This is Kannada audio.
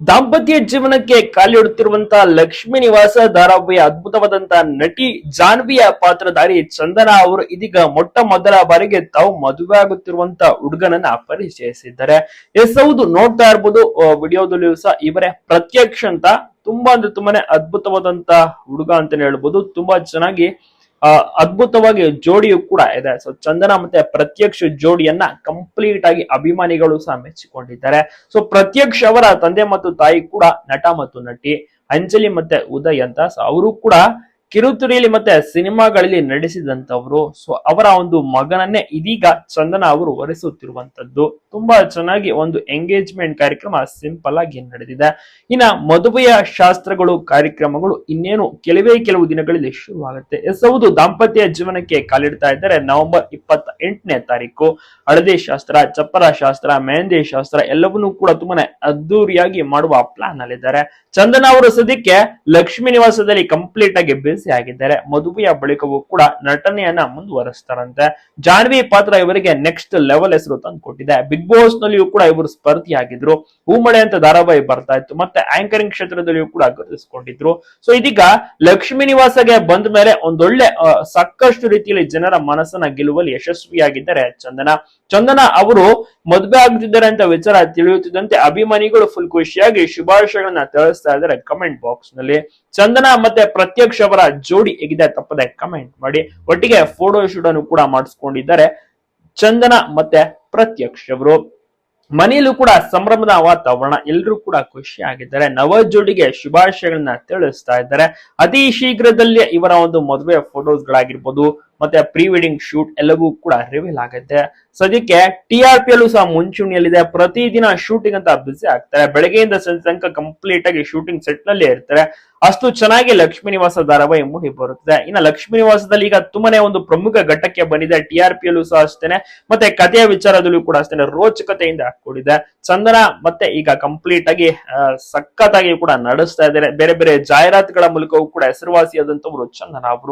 ದಾಂಪತ್ಯ ಜೀವನಕ್ಕೆ ಕಾಲಿಡುತ್ತಿರುವಂತಹ ಲಕ್ಷ್ಮೀ ನಿವಾಸ ಧಾರಾವಾಹಿಯ ಅದ್ಭುತವಾದಂತಹ ನಟಿ ಜಾನ್ವಿಯ ಪಾತ್ರಧಾರಿ ಚಂದನ ಅವರು ಇದೀಗ ಮೊಟ್ಟ ಮೊದಲ ಬಾರಿಗೆ ತಾವು ಮದುವೆ ಆಗುತ್ತಿರುವಂತಹ ಹುಡುಗನನ್ನ ಪರಿಚಯಿಸಿದ್ದಾರೆ. ಎಸ್ ಹೌದು, ನೋಡ್ತಾ ಇರ್ಬೋದು ವಿಡಿಯೋದಲ್ಲಿಯೂ ಸಹ ಇವರೇ ಪ್ರತ್ಯಕ್ಷ ಅಂತ ತುಂಬಾ ಅಂದ್ರೆ ತುಂಬಾನೇ ಅದ್ಭುತವಾದಂತಹ ಹುಡುಗ ಅಂತಾನೆ ಹೇಳ್ಬೋದು. ತುಂಬಾ ಚೆನ್ನಾಗಿ ಅದ್ಭುತವಾಗಿ ಜೋಡಿಯು ಕೂಡ ಇದೆ. ಸೊ ಚಂದನ ಮತ್ತೆ ಪ್ರತ್ಯಕ್ಷ ಜೋಡಿಯನ್ನ ಕಂಪ್ಲೀಟ್ ಆಗಿ ಅಭಿಮಾನಿಗಳು ಸಹ ಮೆಚ್ಚಿಕೊಂಡಿದ್ದಾರೆ. ಸೊ ಪ್ರತ್ಯಕ್ಷ ಅವರ ತಂದೆ ಮತ್ತು ತಾಯಿ ಕೂಡ ನಟ ಮತ್ತು ನಟಿ ಅಂಜಲಿ ಮತ್ತೆ ಉದಯ್ ಅಂತ. ಅವರು ಕೂಡ ಕಿರುತೆರೆಯಲ್ಲಿ ಮತ್ತೆ ಸಿನಿಮಾಗಳಲ್ಲಿ ನಡೆಸಿದಂತವ್ರು ಸೊ ಅವರ ಒಂದು ಮಗನನ್ನೇ ಇದೀಗ ಚಂದನ ಅವರು ವರಿಸುತ್ತಿರುವಂತದ್ದು ತುಂಬಾ ಚೆನ್ನಾಗಿ ಒಂದು ಎಂಗೇಜ್ಮೆಂಟ್ ಕಾರ್ಯಕ್ರಮ ಸಿಂಪಲ್ ಆಗಿ ನಡೆದಿದೆ. ಇನ್ನ ಮದುವೆಯ ಶಾಸ್ತ್ರಗಳು ಕಾರ್ಯಕ್ರಮಗಳು ಇನ್ನೇನು ಕೆಲವೇ ಕೆಲವು ದಿನಗಳಲ್ಲಿ ಶುರುವಾಗುತ್ತೆ. ಎಸ್ ಹೌದು, ದಾಂಪತ್ಯ ಜೀವನಕ್ಕೆ ಕಾಲಿಡ್ತಾ ಇದ್ದಾರೆ ನವೆಂಬರ್ ಇಪ್ಪತ್ತ ಎಂಟನೇ ತಾರೀಕು. ಹಳದಿ ಶಾಸ್ತ್ರ, ಚಪ್ಪರ ಶಾಸ್ತ್ರ, ಮೆಹಂದಿ ಶಾಸ್ತ್ರ ಎಲ್ಲವನ್ನೂ ಕೂಡ ತುಂಬಾನೇ ಅದ್ದೂರಿಯಾಗಿ ಮಾಡುವ ಪ್ಲಾನ್ ಅಲ್ಲಿದ್ದಾರೆ. ಚಂದನ ಅವರು ಸದ್ಯಕ್ಕೆ ಲಕ್ಷ್ಮೀ ನಿವಾಸದಲ್ಲಿ ಕಂಪ್ಲೀಟ್ ಆಗಿ ಬ್ಯುಸಿ ಆಗಿದ್ದಾರೆ ಮದುವೆಯ ಬಳಿಕವೂ ಕೂಡ ನಟನೆಯನ್ನ ಮುಂದುವರೆಸ್ತಾರಂತೆ. ಜಾನ್ವಿ ಪಾತ್ರ ಇವರಿಗೆ ನೆಕ್ಸ್ಟ್ ಲೆವೆಲ್ ಹೆಸರು ತಂದುಕೊಟ್ಟಿದೆ. ಬಿಗ್ ಬಾಸ್ ನಲ್ಲಿಯೂ ಕೂಡ ಇವರು ಸ್ಪರ್ಧಿಯಾಗಿದ್ರು. ಹೂಮಳೆ ಅಂತ ಧಾರಾವಾಹಿ ಬರ್ತಾ ಇತ್ತು, ಮತ್ತೆ ಆಂಕರಿಂಗ್ ಕ್ಷೇತ್ರದಲ್ಲಿಯೂ ಕೂಡ ಗುರುತಿಸಿಕೊಂಡಿದ್ರು ಸೊ ಇದೀಗ ಲಕ್ಷ್ಮೀ ನಿವಾಸಗೆ ಬಂದ ಮೇಲೆ ಒಂದೊಳ್ಳೆ ಸಾಕಷ್ಟು ರೀತಿಯಲ್ಲಿ ಜನರ ಮನಸ್ಸನ್ನ ಗೆಲ್ಲುವಲ್ಲಿ ಯಶಸ್ವಿಯಾಗಿದ್ದಾರೆ ಚಂದನ. ಚಂದನ ಅವರು ಮದುವೆ ಆಗ್ತಿದ್ದಾರೆ ಅಂತ ವಿಚಾರ ತಿಳಿಯುತ್ತಿದ್ದಂತೆ ಅಭಿಮಾನಿಗಳು ಫುಲ್ ಖುಷಿಯಾಗಿ ಶುಭಾಶಯಗಳನ್ನ ತಿಳಿಸ್ತಾ ಇದ್ದಾರೆ ಕಮೆಂಟ್ ಬಾಕ್ಸ್ನಲ್ಲಿ. ಚಂದನ ಮತ್ತೆ ಪ್ರತ್ಯಕ್ಷ ಅವರ ಜೋಡಿ ಹೇಗಿದೆ ತಪ್ಪದೆ ಕಮೆಂಟ್ ಮಾಡಿ. ಒಟ್ಟಿಗೆ ಫೋಟೋ ಶೂಟ್ ಅನ್ನು ಕೂಡ ಮಾಡಿಸ್ಕೊಂಡಿದ್ದಾರೆ ಚಂದನ ಮತ್ತೆ ಪ್ರತ್ಯಕ್ಷ ಅವರು ಮನೆಯಲ್ಲೂ ಕೂಡ ಸಂಭ್ರಮದ ವಾತಾವರಣ ಎಲ್ಲರೂ ಕೂಡ ಖುಷಿ ಆಗಿದ್ದಾರೆ. ನವ ಜೋಡಿಗೆ ಶುಭಾಶಯಗಳನ್ನ ತಿಳಿಸ್ತಾ ಇದ್ದಾರೆ. ಅತಿ ಶೀಘ್ರದಲ್ಲೇ ಇವರ ಒಂದು ಮದುವೆ ಫೋಟೋಸ್ ಗಳಾಗಿರ್ಬೋದು. ಮತ್ತೆ ಪ್ರೀ ವೆಡ್ಡಿಂಗ್ ಶೂಟ್ ಎಲ್ಲವೂ ಕೂಡ ರಿವೀಲ್ ಆಗುತ್ತೆ ಸದ್ಯಕ್ಕೆ ಟಿ ಆರ್ ಪಿ ಅಲ್ಲೂ ಸಹ ಮುಂಚೂಣಿಯಲ್ಲಿದೆ. ಪ್ರತಿದಿನ ಶೂಟಿಂಗ್ ಅಂತ ಬಿಸಿ ಆಗ್ತಾರೆ. ಬೆಳಗ್ಗೆಯಿಂದ ತನಕ ಕಂಪ್ಲೀಟ್ ಆಗಿ ಶೂಟಿಂಗ್ ಸೆಟ್ನಲ್ಲಿ ಇರ್ತಾರೆ. ಅಷ್ಟು ಚೆನ್ನಾಗಿ ಲಕ್ಷ್ಮೀ ನಿವಾಸ ಧಾರಾವಾಹಿ ಮೂಡಿ ಬರುತ್ತದೆ. ಇನ್ನು ಲಕ್ಷ್ಮೀ ನಿವಾಸದಲ್ಲಿ ಈಗ ತುಂಬಾನೇ ಒಂದು ಪ್ರಮುಖ ಘಟ್ಟಕ್ಕೆ ಬಂದಿದೆ. ಟಿ ಆರ್ ಪಿ ಅಲ್ಲೂ ಸಹ ಅಷ್ಟೇನೆ. ಮತ್ತೆ ಕಥೆಯ ವಿಚಾರದಲ್ಲೂ ಕೂಡ ಅಷ್ಟೇನೆ ರೋಚಕತೆಯಿಂದ ಕೂಡಿದೆ. ಚಂದನ ಮತ್ತೆ ಈಗ ಕಂಪ್ಲೀಟ್ ಆಗಿ ಸಖತ್ತಾಗಿ ಕೂಡ ನಡೆಸ್ತಾ ಇದ್ದಾರೆ. ಬೇರೆ ಬೇರೆ ಜಾಹೀರಾತುಗಳ ಮೂಲಕವೂ ಕೂಡ ಹೆಸರುವಾಸಿಯಾದಂತವರು ಚಂದನ ಅವರು.